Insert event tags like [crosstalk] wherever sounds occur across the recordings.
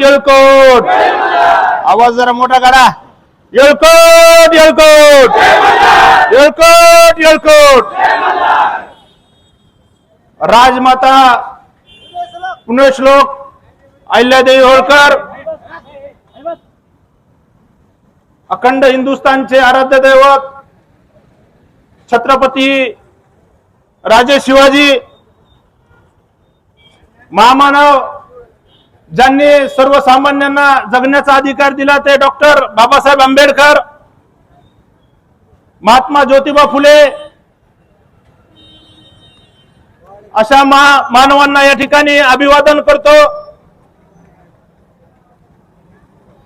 येळकोट येळकोट. आवाज जरा मोठा करा येळकोट येळकोट. येळकोट येळकोट. राजमाता पुण्यश्लोक अहिल्यादेवी होळकर. अखंड हिंदुस्थानचे आराध्य दैवत छत्रपती राजे शिवाजी महामानव ज्यांनी सर्वसामान्यांना जगण्याचा अधिकार दिला ते डॉक्टर बाबासाहेब आंबेडकर महात्मा ज्योतिबा फुले अशा मा मानवांना या ठिकाणी अभिवादन करतो.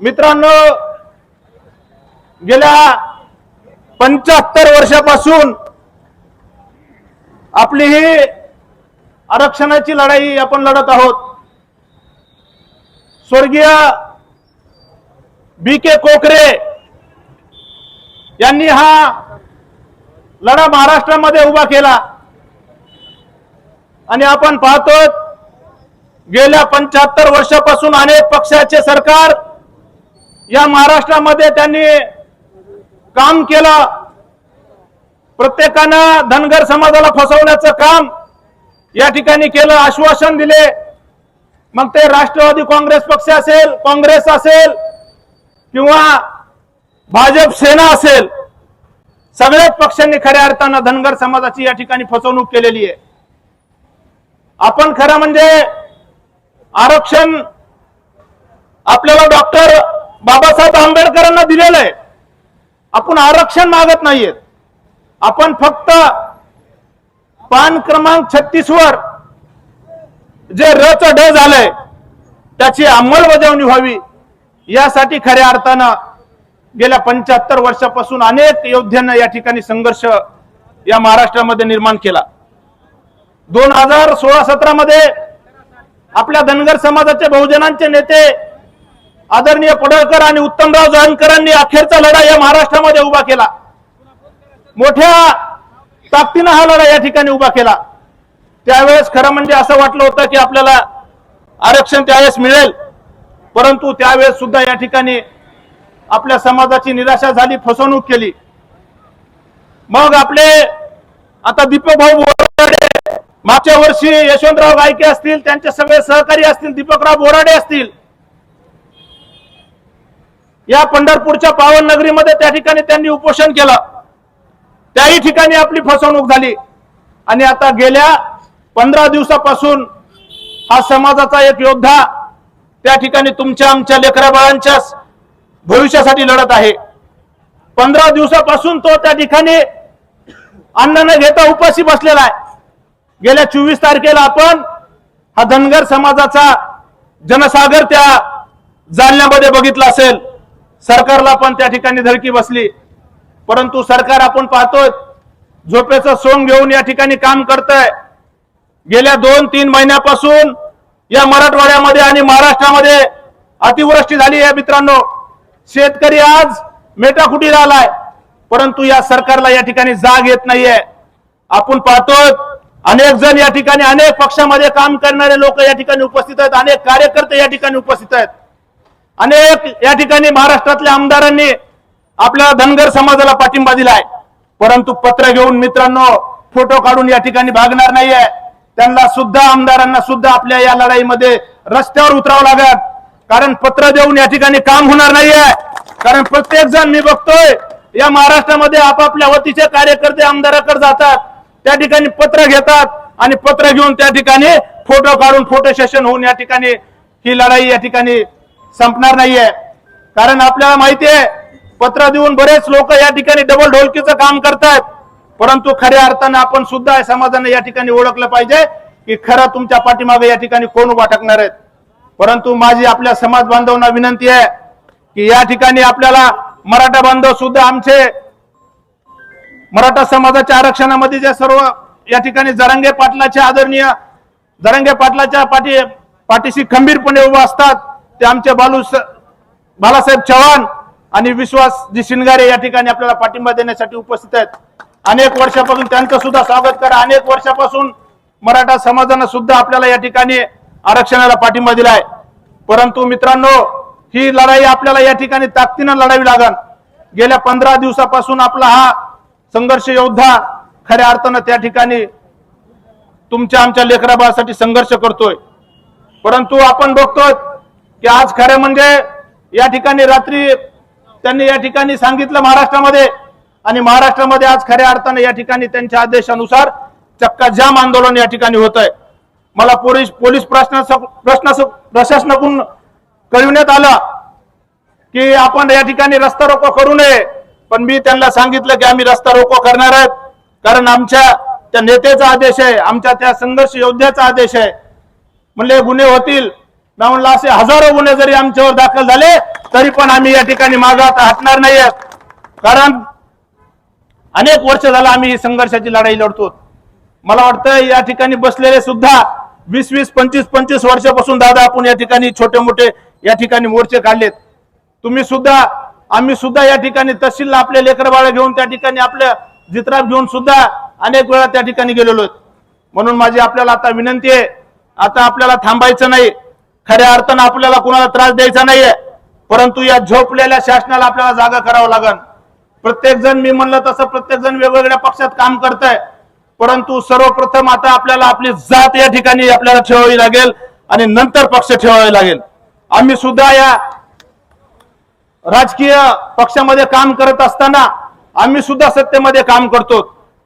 मित्रांनो गेल्या पंच्याहत्तर वर्षापासून आपली ही आरक्षणाची लढाई आपण लढत आहोत. स्वर्गीय बी के कोकरे यांनी हा लढा महाराष्ट्रामध्ये उभा केला. आणि आपण पाहतो गेल्या पंच्याहत्तर वर्षापासून अनेक पक्षाचे सरकार या महाराष्ट्रामध्ये त्यांनी काम केलं. प्रत्येकानं धनगर समाजाला फसवण्याचं काम या ठिकाणी केलं आश्वासन दिले. मग ते राष्ट्रवादी काँग्रेस पक्ष असेल काँग्रेस असेल किंवा भाजप सेना असेल सगळ्याच पक्षांनी खऱ्या अर्थानं धनगर समाजाची या ठिकाणी फसवणूक केलेली आहे. आपण खरं म्हणजे आरक्षण आपल्याला डॉक्टर बाबासाहेब आंबेडकरांना दिलेलं आहे. आपण आरक्षण मागत नाहीयेत. आपण फक्त पान क्रमांक छत्तीस वर जे रच ड झालंय त्याची अंमलबजावणी व्हावी. यासाठी खऱ्या अर्थानं गेल्या पंच्याहत्तर वर्षापासून अनेक योद्ध्यांना या ठिकाणी संघर्ष या महाराष्ट्रामध्ये निर्माण केला. दोन हजार सोळा सतरा मध्ये आपल्या धनगर समाजाचे बहुजनांचे नेते आदरणीय पडळकर आणि उत्तमराव जानकरांनी अखेरचा लढा या महाराष्ट्रामध्ये उभा केला. मोठ्या ताकदीनं हा लढा या ठिकाणी उभा केला. त्यावेळेस खरं म्हणजे असं वाटलं होतं की आपल्याला आरक्षण त्यावेळेस मिळेल. परंतु त्यावेळेस सुद्धा या ठिकाणी आपल्या समाजाची निराशा झाली फसवणूक केली. मग आपले आता दीपक भाऊ बोराडे मागच्या वर्षी यशवंतराव गायके असतील त्यांचे सगळे सहकारी असतील दीपकराव बोराडे असतील. या पंढरपूरच्या पावन नगरीमध्ये त्या ठिकाणी त्यांनी उपोषण केलं. त्याही ठिकाणी आपली फसवणूक झाली. आणि आता गेल्या पंधरा दिवसापासून हा समाजाचा एक योद्धा त्या ठिकाणी तुमच्या आमच्या लेकरा बाळांच्या भविष्यासाठी लढत आहे. पंधरा दिवसापासून तो त्या ठिकाणी अन्न न घेता उपाशी बसलेला आहे. गेल्या चोवीस तारखेला आपण हा धनगर समाजाचा जनसागर त्या जालन्यामध्ये बघितला असेल. सरकारला पण त्या ठिकाणी धडकी बसली. परंतु सरकार आपण पाहतोय झोपेचं सोंग घेऊन या ठिकाणी काम करतंय. गेल्या दोन तीन महिन्यापासून या मराठवाड्यामध्ये आणि महाराष्ट्रामध्ये अतिवृष्टी झाली आहे मित्रांनो. शेतकरी आज मेटाकुटीला आलाय परंतु या सरकारला या ठिकाणी जाग येत नाहीये. आपण पाहतोय अनेक जण या ठिकाणी अनेक पक्षामध्ये काम करणारे लोक या ठिकाणी उपस्थित आहेत अनेक कार्यकर्ते या ठिकाणी उपस्थित आहेत. अनेक या ठिकाणी महाराष्ट्रातल्या आमदारांनी आपल्या धनगर समाजाला पाठिंबा दिलाय. परंतु पत्र घेऊन मित्रांनो फोटो काढून या ठिकाणी भागणार नाहीये. त्यांना सुद्धा आमदारांना सुद्धा आपल्या या लढाईमध्ये रस्त्यावर उतरावं लागत कारण पत्र देऊन या ठिकाणी काम होणार नाहीये. कारण प्रत्येक जण मी बघतोय या महाराष्ट्रामध्ये आपापल्या वतीचे कार्यकर्ते आमदाराकडे जातात. त्या ठिकाणी पत्र घेतात आणि पत्र घेऊन त्या ठिकाणी फोटो काढून फोटो सेशन होऊन या ठिकाणी ही लढाई या ठिकाणी संपणार नाहीये. कारण आपल्याला माहिती आहे पत्र देऊन बरेच लोक या ठिकाणी डबल ढोलकीचं काम करतात परंतु खऱ्या अर्थानं आपण सुद्धा समाजाने या ठिकाणी ओळखलं पाहिजे की खरं तुमच्या पाठीमागे या ठिकाणी कोण उभा टाकणार आहेत. परंतु माझी आपल्या समाज बांधवांना विनंती आहे की या ठिकाणी आपल्याला मराठा बांधव सुद्धा आमचे मराठा समाजाच्या आरक्षणामध्ये जे सर्व या ठिकाणी जरंगे पाटलाचे आदरणीय जरंगे पाटलाच्या पाठी पाठीशी खंबीरपणे उभा असतात ते आमचे बालू बालासाहेब चव्हाण आणि विश्वास जी शिंगारे या ठिकाणी आपल्याला पाठिंबा देण्यासाठी उपस्थित आहेत. अनेक वर्षापासून त्यांचं सुद्धा स्वागत करा. अनेक वर्षापासून मराठा समाजानं सुद्धा आपल्याला या ठिकाणी आरक्षणाला पाठिंबा दिलाय. परंतु मित्रांनो ही लढाई आपल्याला या ठिकाणी ताकदीनं लढावी लागल गेल्या पंधरा दिवसापासून आपला हा संघर्ष योद्धा खऱ्या अर्थानं त्या ठिकाणी तुमच्या आमच्या लेकराबासाठी संघर्ष करतोय. परंतु आपण बघतोय की आज खरं म्हणजे या ठिकाणी रात्री त्यांनी या ठिकाणी सांगितलं महाराष्ट्रामध्ये आणि महाराष्ट्रामध्ये आज खऱ्या अर्थाने या ठिकाणी त्यांच्या आदेशानुसार चक्का जाम आंदोलन या ठिकाणी होत आहे मला पोलीस पोलीस प्रशासना प्रशासनाकडून कळविण्यात आलं की आपण या ठिकाणी रस्ता रोको करू नये. पण मी त्यांना सांगितलं की आम्ही रस्ता रोको करणार आहेत. कारण आमच्या त्या नेत्याचा आदेश आहे आमच्या त्या संघर्ष योद्ध्याचा आदेश आहे. म्हणले गुन्हे होतील. मी म्हणलं असे हजारो गुन्हे जरी आमच्यावर दाखल झाले तरी पण आम्ही या ठिकाणी मागात हटणार नाहीयेत कारण अनेक वर्ष झालं आम्ही ही संघर्षाची लढाई लढतो. मला वाटतं या ठिकाणी बसलेले सुद्धा वीस वीस पंचवीस पंचवीस वर्षापासून दादा आपण या ठिकाणी छोटे मोठे या ठिकाणी मोर्चे काढलेत. तुम्ही सुद्धा आम्ही सुद्धा या ठिकाणी तहसीलला आपले लेकर बाळ घेऊन त्या ठिकाणी आपल्या जित्राप घेऊन सुद्धा अनेक वेळा त्या ठिकाणी गेलेलो म्हणून माझी आपल्याला आता विनंती आहे आता आपल्याला थांबायचं नाही. खऱ्या अर्थानं आपल्याला कुणाला त्रास द्यायचा नाहीये परंतु या झोपलेल्या शासनाला आपल्याला जागा करावं लागेल प्रत्येक जण मी म्हणलं तसं प्रत्येक जण वेगवेगळ्या पक्षात काम करत आहे परंतु सर्वप्रथम आता आपल्याला आपली जात या ठिकाणी आपल्याला ठेवावी लागेल आणि नंतर पक्ष ठेवावे लागेल. आम्ही सुद्धा या राजकीय पक्षामध्ये काम करत असताना आम्ही सुद्धा सत्तेमध्ये काम करतो.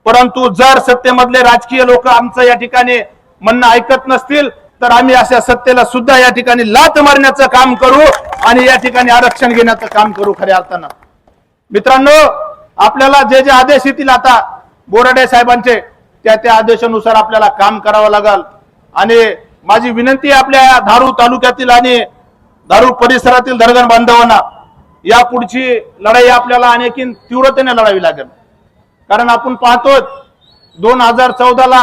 परंतु जर सत्तेमधले राजकीय लोक आमचं या ठिकाणी म्हणणं ऐकत नसतील तर आम्ही अशा सत्तेला सुद्धा या ठिकाणी लात मारण्याचं काम करू आणि या ठिकाणी आरक्षण घेण्याचं काम करू खऱ्या अर्थानं. मित्रांनो आपल्याला जे जे आदेश येतील आता बोराडे साहेबांचे त्या त्या आदेशानुसार आपल्याला काम करावं लागल. आणि माझी विनंती आपल्या धारू तालुक्यातील आणि धारू परिसरातील दर्गन बांधवांना या पुढची लढाई आपल्याला आणखीन तीव्रतेने लढावी लागेल. कारण आपण पाहतो दोन हजार चौदाला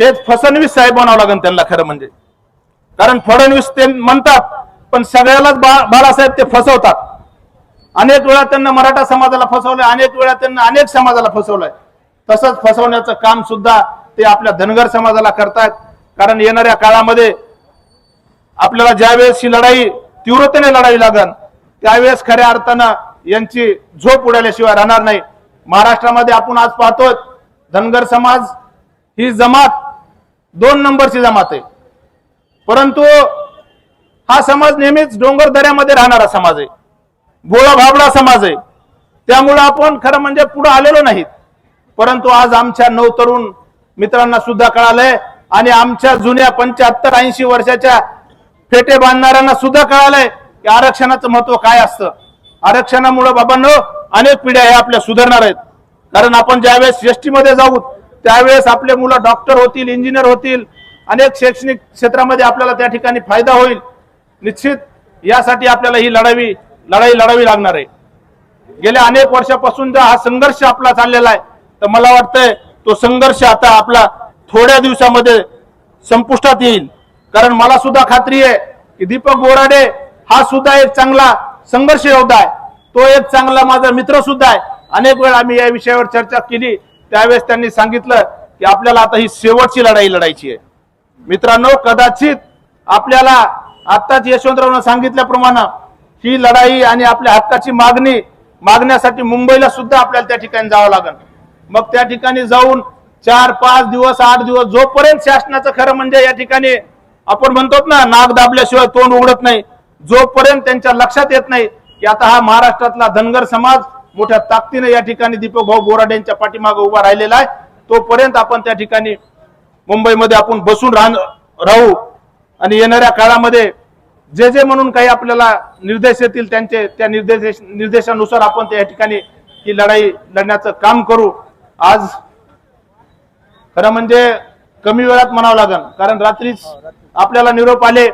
हेच फसणवीस साहेब बनावं लागेल त्यांना खरं म्हणजे. कारण फडणवीस ते म्हणतात पण सगळ्यालाच बा- बाळासाहेब ते फसवतात. अनेक वेळा त्यांना मराठा समाजाला फसवलंय अनेक वेळा त्यांना अनेक समाजाला फसवलंय. तसंच फसवण्याचं काम सुद्धा ते आपल्या धनगर समाजाला करतायत. कारण येणाऱ्या काळामध्ये आपल्याला ज्यावेळेस ही लढाई तीव्रतेने लढावी लागन त्यावेळेस खऱ्या अर्थानं यांची झोप उडाल्याशिवाय राहणार नाही. महाराष्ट्रामध्ये आपण आज पाहतोय धनगर समाज ही जमात दोन नंबरची जमात आहे. परंतु हा समाज नेहमीच डोंगर दऱ्यामध्ये राहणारा समाज आहे. भोळा भाबडा समाज आहे. त्यामुळं आपण खरं म्हणजे पुढे आलेलो नाहीत. परंतु आज आमच्या नऊ तरुण मित्रांना सुद्धा कळालंय आणि आमच्या जुन्या पंच्याहत्तर ऐंशी वर्षाच्या फेटे बांधणाऱ्यांना सुद्धा कळालंय की आरक्षणाचं महत्त्व काय असतं. आरक्षणामुळे बाबांनो अनेक पिढ्या हे आपल्या सुधारणार आहेत. कारण आपण ज्यावेळेस एस टीमध्ये जाऊ त्यावेळेस आपले मुलं डॉक्टर होतील इंजिनियर होतील अनेक शैक्षणिक क्षेत्रामध्ये आपल्याला त्या ठिकाणी फायदा होईल. निश्चित यासाठी आपल्याला ही लढावी लढाई लढावी लागणार आहे. गेल्या अनेक वर्षापासून जर हा संघर्ष आपला चाललेला आहे तर मला वाटतंय तो संघर्ष आता आपला थोड्या दिवसामध्ये संपुष्टात येईल. कारण मला सुद्धा खात्री आहे की दीपक बोराडे हा सुद्धा एक चांगला संघर्ष योद्धा आहे. तो एक चांगला माझा मित्र सुद्धा आहे. अनेक वेळा आम्ही या विषयावर चर्चा केली. त्यावेळेस त्यांनी सांगितलं की आपल्याला आता ही शेवटची लढाई लढायची आहे. मित्रांनो कदाचित आपल्याला आत्ताच यशवंतरावनं सांगितल्याप्रमाणे ही लढाई आणि आपल्या हक्काची मागणी मागण्यासाठी मुंबईला सुद्धा आपल्याला त्या ठिकाणी जावं लागेल. मग त्या ठिकाणी जाऊन चार पाच दिवस आठ दिवस जोपर्यंत शासनाचं खरं म्हणजे या ठिकाणी आपण म्हणतो ना नाग दाबल्याशिवाय तोंड उघडत नाही जोपर्यंत त्यांच्या लक्षात येत नाही की आता हा महाराष्ट्रातला धनगर समाज मोठ्या ताकदीने या ठिकाणी दीपक भाऊ बोराडे यांच्या पाठीमागे उभा राहिलेला आहे तोपर्यंत आपण त्या ठिकाणी मुंबईमध्ये आपण बसून राहू. आणि येणाऱ्या काळामध्ये जे जे म्हणून काही आपल्याला निर्देश येतील त्यांचे त्या निर्देश निर्देशानुसार आपण त्या ठिकाणी ही लढाई लढण्याचं काम करू. आज खरं म्हणजे कमी वेळात म्हणावं लागेल कारण रात्रीच आपल्याला निरोप आले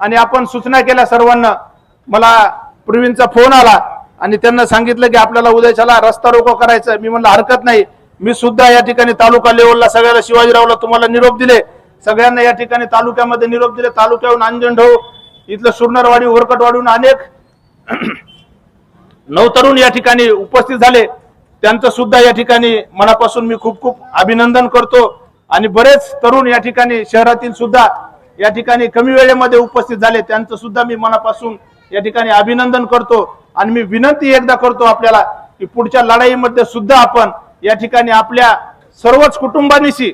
आणि आपण सूचना केल्या सर्वांना. मला प्रवीणचा फोन आला आणि त्यांना सांगितलं की आपल्याला उद्याच्याला रस्ता रोको करायचं. मी म्हणलं हरकत नाही. मी सुद्धा या ठिकाणी तालुका लेवलला सगळ्याला शिवाजीरावला तुम्हाला निरोप दिले. सगळ्यांना या ठिकाणी तालुक्यामध्ये निरोप दिले. तालुक्याहून अंजनढो इथलं सुरनरवाडी उरकटवाडीहून अनेक [clears throat] नवतरुण या ठिकाणी उपस्थित झाले. त्यांचं सुद्धा या ठिकाणी मनापासून मी खूप खूप अभिनंदन करतो. आणि बरेच तरुण या ठिकाणी शहरातील सुद्धा या ठिकाणी कमी वेळेमध्ये उपस्थित झाले. त्यांचं सुद्धा मी मनापासून या ठिकाणी अभिनंदन करतो. आणि मी विनंती एकदा करतो आपल्याला की पुढच्या लढाईमध्ये सुद्धा आपण या ठिकाणी आपल्या सर्वच कुटुंबांनीशी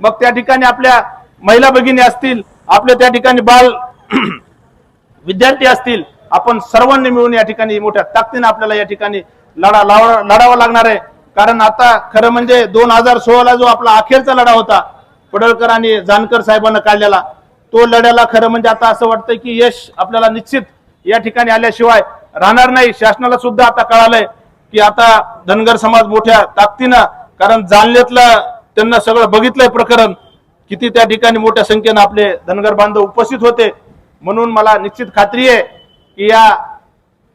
मग त्या ठिकाणी आपल्या महिला भगिनी असतील आपल्या त्या ठिकाणी बाल [clears throat] विद्यार्थी असतील आपण सर्वांनी मिळून या ठिकाणी मोठ्या ताकदीने आपल्याला या ठिकाणी लढा लावा- लढावा लागणार आहे. कारण आता खरं म्हणजे दोन हजार सोळाला जो आपला अखेरचा लढा होता पडळकर आणि जानकर साहेबांना काढलेला तो लढ्याला खरं म्हणजे आता असं वाटतं की यश आपल्याला निश्चित या ठिकाणी आल्याशिवाय राहणार नाही. शासनाला सुद्धा आता कळालंय की आता धनगर समाज मोठ्या ताकदीनं कारण जालन्यातलं त्यांना सगळं बघितलंय प्रकरण किती त्या ठिकाणी मोठ्या संख्येनं आपले धनगर बांधव उपस्थित होते. म्हणून मला निश्चित खात्री आहे की या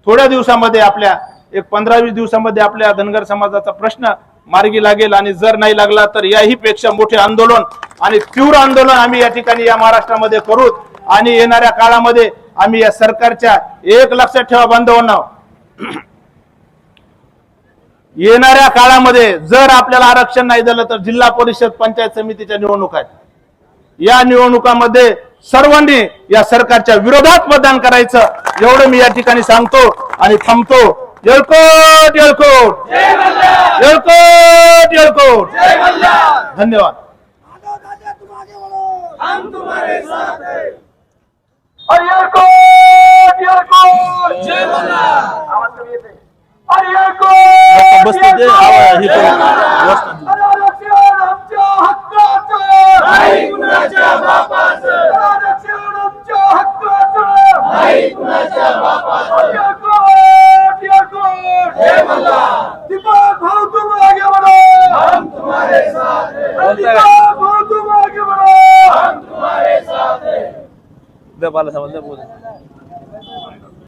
थोड्या दिवसामध्ये आपल्या एक पंधरा वीस दिवसामध्ये आपल्या धनगर समाजाचा प्रश्न मार्गी लागेल आणि जर नाही लागला तर याही पेक्षा मोठे आंदोलन आणि तीव्र आंदोलन आम्ही या ठिकाणी या महाराष्ट्रामध्ये करू आणि येणाऱ्या काळामध्ये आम्ही या सरकारच्या एक लक्षात ठेवा बांधवांना. येणाऱ्या काळामध्ये जर आपल्याला आरक्षण नाही दिलं तर जिल्हा परिषद पंचायत समितीच्या निवडणूक आहेत. या निवडणुकामध्ये सर्वांनी या सरकारच्या विरोधात मतदान करायचं एवढं मी या ठिकाणी सांगतो आणि थांबतो. येळकोट येळकोट. येळकोट येळकोट. धन्यवाद. आगे